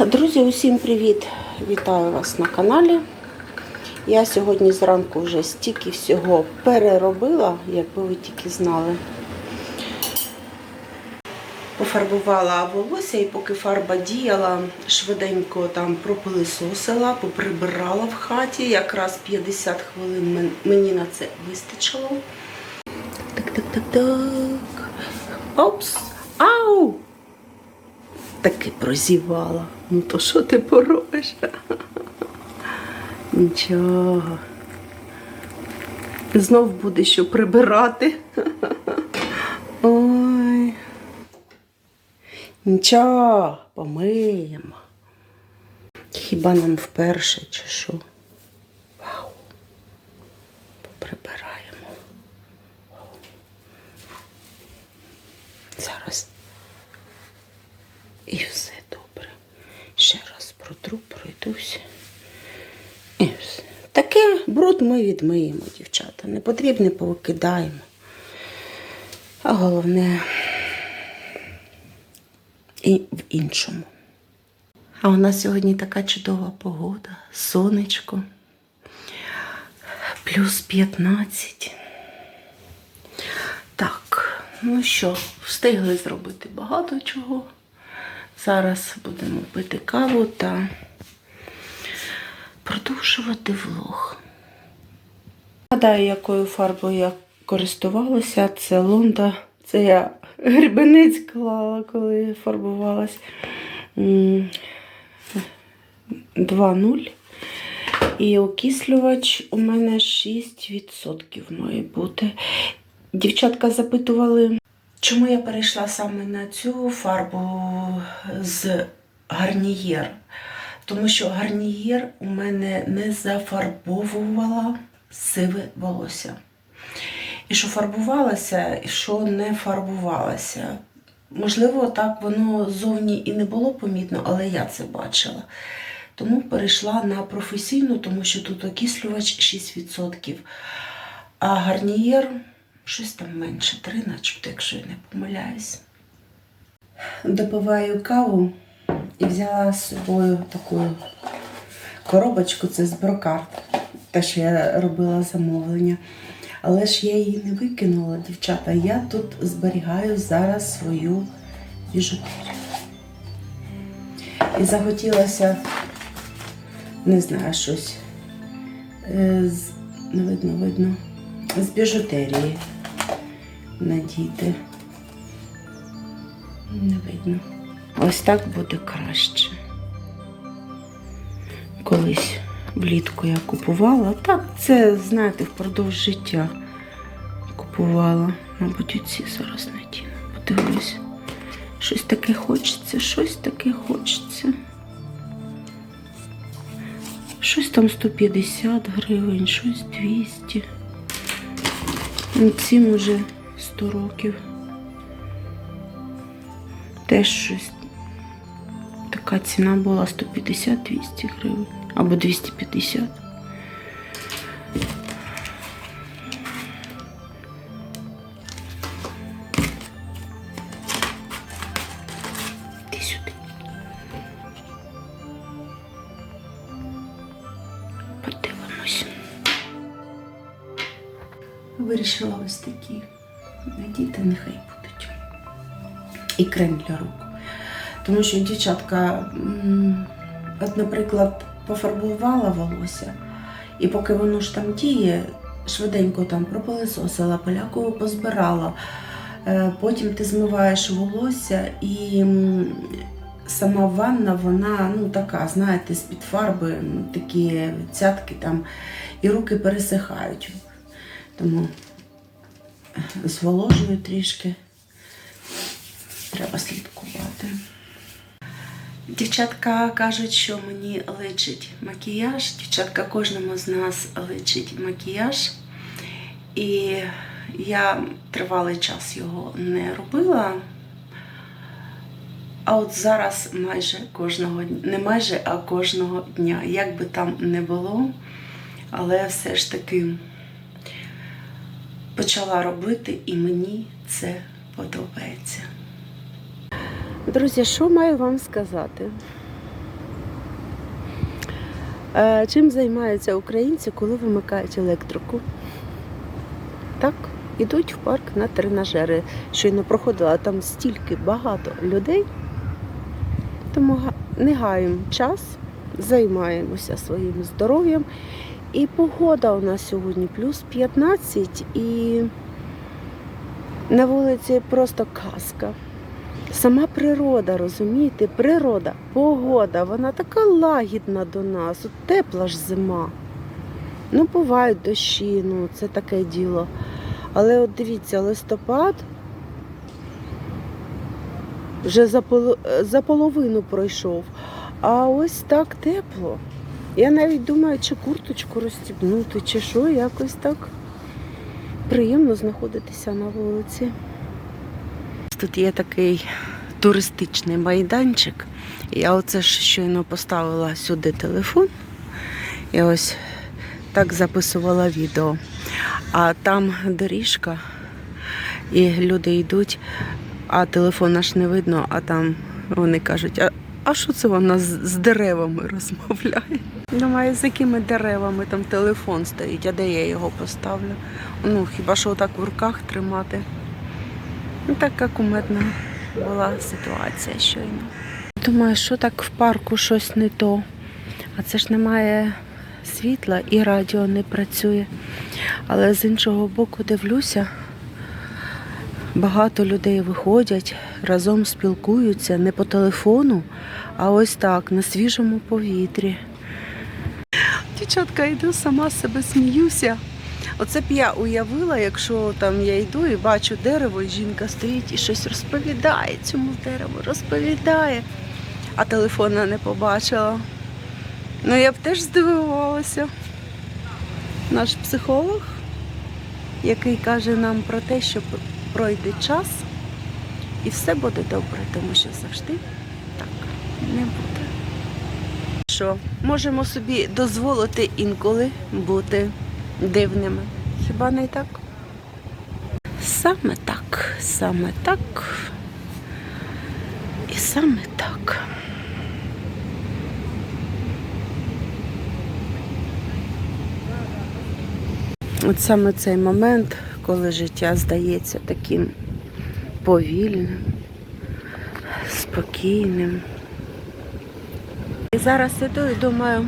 Друзі, усім привіт! Вітаю вас на каналі. Я сьогодні зранку вже стільки всього переробила, якби ви тільки знали. Пофарбувала волосся і поки фарба діяла, швиденько там пропилисосила, поприбирала в хаті. Якраз 50 хвилин мені на це вистачило. Так, так, так, так. Опс! Ау! Таки прозівала. Ну то що ти поробиш? Нічого. Знов буде що прибирати. Ой. Нічого, помиємо. Хіба нам вперше чи що? Вау. Поприбираємо. Зараз. І все добре. Ще раз протру, пройдусь. І все. Бруд ми відмиємо, дівчата. Не потрібне повикидаємо. А головне і в іншому. А у нас сьогодні така чудова погода, сонечко, плюс 15. Так, ну що, встигли зробити багато чого. Зараз будемо пити каву та продовжувати влог. Гадаю, якою фарбою я користувалася. Це Лонда. Це я грібенець клала, коли фарбувалась. М, 2-0. І окислювач у мене 6% має бути. Дівчатка запитували, чому я перейшла саме на цю фарбу з гарнієр. Тому що гарнієр у мене не зафарбовувала сиве волосся. І що фарбувалося, і що не фарбувалося. Можливо, так воно зовні і не було помітно, але я це бачила. Тому перейшла на професійну, тому що тут окислювач 6%. А гарнієр щось там менше, 3, начебто, якщо я не помиляюсь. Допиваю каву і взяла з собою таку коробочку, це з брокарт, те, що я робила замовлення. Але ж я її не викинула, дівчата. Я тут зберігаю зараз свою біжутерію. І захотілося, не знаю, щось. е, з- Не видно, видно. З біжутерії надіти. Не видно. Ось так буде краще. Колись влітку я купувала. Так, це, знаєте, впродовж життя купувала. Мабуть, оці зараз надіну. Подивлюсь. Щось таке хочеться, щось таке хочеться. Щось там 150 гривень, щось 200. Ну, Цим уже 100 років. Теж щось. Така ціна була 150-200 гривень. Або 250. Іди сюди. Подивимось. Вирішила ось такі надіти, нехай будуть. І крем для рук. Тому що дівчатка, от, наприклад, пофарбувала волосся, і поки воно ж там діє, швиденько там пропилисосила, поляку позбирала. Е, Потім ти змиваєш волосся і сама ванна, вона ну така, знаєте, з-під фарби, такі цятки там, і руки пересихають. Тому зволожую трішки. Треба слідкувати. Дівчатка кажуть, що мені личить макіяж. Дівчатка кожному з нас личить макіяж. І я тривалий час його не робила. А от зараз майже кожного дня, не майже, а кожного дня. Як би там не було, але все ж таки почала робити, і мені це подобається. Друзі, що маю вам сказати? Е, Чим займаються українці, коли вимикають електрику? Так, ідуть в парк на тренажери. Щойно проходила там стільки багато людей, тому не гаємо час, займаємося своїм здоров'ям. І погода у нас сьогодні плюс 15 і на вулиці просто казка. Сама природа, розумієте, природа, погода, вона така лагідна до нас, от тепла ж зима. Ну, бувають дощі, ну це таке діло. Але от дивіться, листопад вже за, поло- е, за половину пройшов. А ось так тепло. Я навіть думаю, чи курточку розстібнути, чи що, якось так приємно знаходитися на вулиці. Тут є такий туристичний майданчик. Я оце ж щойно поставила сюди телефон. І ось так записувала відео. А там доріжка, і люди йдуть, а телефон аж не видно, а там вони кажуть, а, а що це вона з, деревами розмовляє? Думаю, з якими деревами там телефон стоїть, а де я його поставлю? Ну, хіба що отак в руках тримати. Ну, така кумедна була ситуація щойно. Думаю, що так в парку щось не то. А це ж немає світла і радіо не працює. Але з іншого боку дивлюся, багато людей виходять, разом спілкуються не по телефону, а ось так, на свіжому повітрі. Дівчатка, йду, сама себе сміюся. Оце б я уявила, якщо там я йду і бачу дерево, і жінка стоїть і щось розповідає цьому дереву, розповідає, а телефона не побачила. Ну я б теж здивувалася. Наш психолог, який каже нам про те, що пройде час і все буде добре, тому що завжди так не буде. Що можемо собі дозволити інколи бути дивними. Хіба не так? Саме так, саме так. І саме так. От саме цей момент, коли життя здається таким повільним, спокійним. І зараз іду і думаю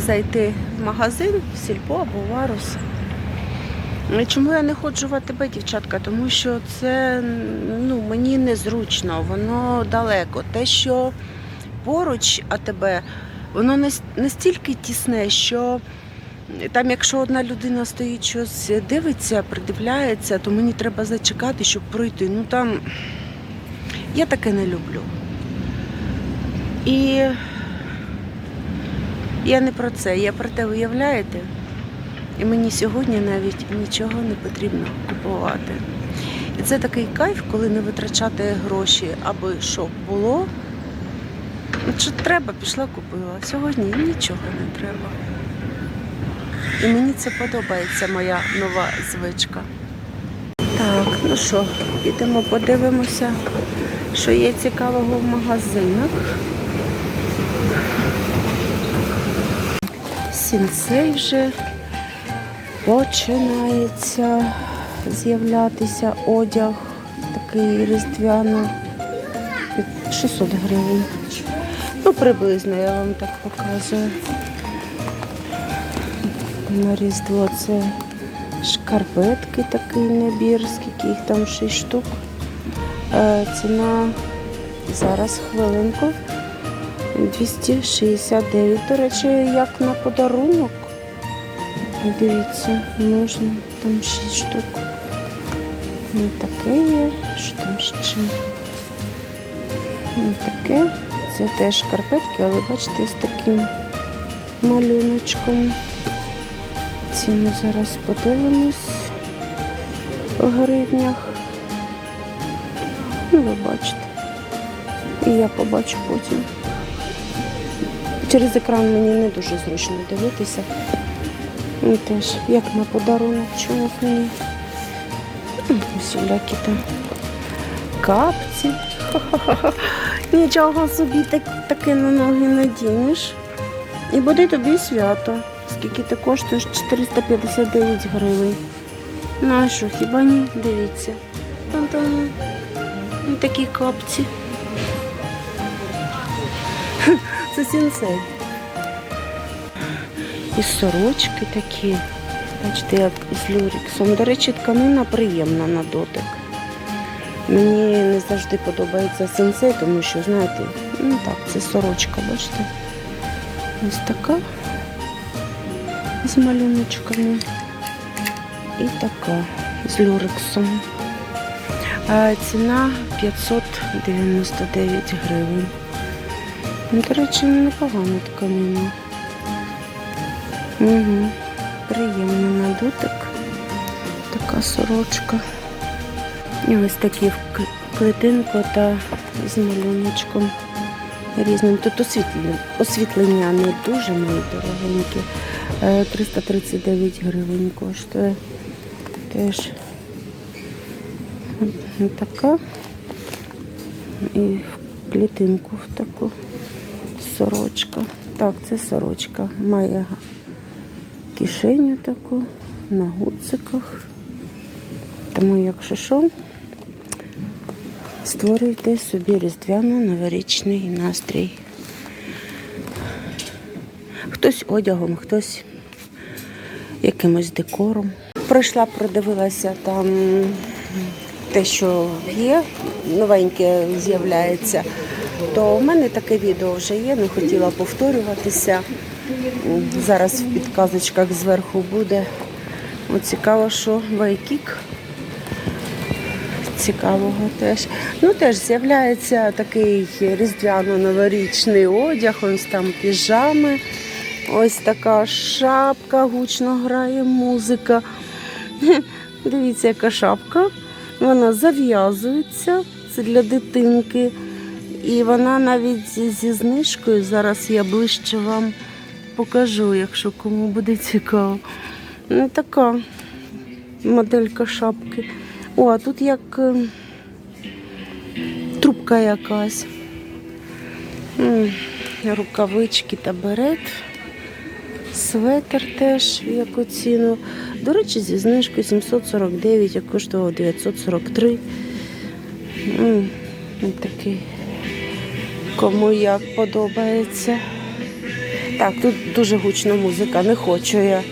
зайти в магазин, в сільпо або варус. Чому я не ходжу в АТБ, дівчатка? Тому що це ну, мені незручно, воно далеко. Те, що поруч АТБ, воно настільки тісне, що там, якщо одна людина стоїть щось дивиться, придивляється, то мені треба зачекати, щоб пройти. Ну там я таке не люблю. І я не про це, я про те, уявляєте? І мені сьогодні навіть нічого не потрібно купувати. І це такий кайф, коли не витрачати гроші, аби що було. Що треба, пішла купила. Сьогодні нічого не треба. І мені це подобається, моя нова звичка. Так, ну що, підемо подивимося, що є цікавого в магазинах. Сінсей вже починається з'являтися одяг такий різдвяно 600 гривень. Ну, приблизно я вам так показую. На Різдво це шкарпетки такий набір, скільки їх там 6 штук. Е, Ціна зараз хвилинку 269. До речі, як на подарунок. Дивіться, можна там 6 штук. Ну таке є. Що там ще? Ну таке. Це теж шкарпетки, але бачите, з таким малюночком. Ціну зараз подивимось в гривнях. Ну, ви бачите. І я побачу потім. Через екран мені не дуже зручно дивитися. І теж, як на подарунок, б мені. Усілякі там капці. Нічого собі так, таке на ноги надінеш. І буде тобі свято. Скільки ти коштуєш? 459 гривень. Ну а що, хіба ні? Дивіться. Там-там. Такі капці. Це сінсей. І сорочки такі. Бачите, як з люрексом. До речі, тканина приємна на дотик. Мені не завжди подобається сенсей, тому що, знаєте, ну так, це сорочка, бачите? Ось така з малюночками. І така з люрексом. Ціна 599 гривень. Ну, До речі, непогана тканина. Угу. Приємно на. Така сорочка. І ось такі в клетинку та з малюночком різним. Тут освітлення, освітлення не дуже мої дорогенькі. Е, 339 гривень коштує. Теж така. І в клітинку в таку сорочка. Так, це сорочка. Має кишеню таку на гудзиках. Тому, якщо що, створюйте собі різдвяно-новорічний настрій. Хтось одягом, хтось якимось декором. Прийшла, продивилася там те, що є, новеньке з'являється. То в мене таке відео вже є, не хотіла повторюватися. Зараз в підказочках зверху буде. От цікаво, що Вайкік. Цікавого теж. Ну, теж з'являється такий різдвяно-новорічний одяг, ось там піжами. Ось така шапка, гучно грає музика. Дивіться, яка шапка. Вона зав'язується, це для дитинки. І вона навіть зі- знижкою. Зараз я ближче вам покажу, якщо кому буде цікаво. Ну, така моделька шапки. О, а тут як е, трубка якась. Рукавички та берет. Светер теж яку ціну. До речі, зі знижкою 749, а коштував 943. Ось Такий. Кому як подобається. Так, тут дуже гучна музика, не хочу я,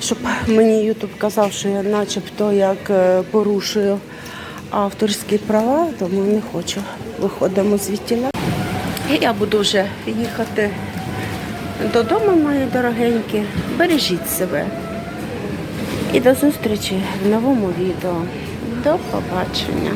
щоб мені Ютуб казав, що я начебто як е, порушую авторські права, тому не хочу. Виходимо звідтіля. І я буду вже їхати додому, мої дорогенькі. Бережіть себе. І до зустрічі в новому відео. До побачення.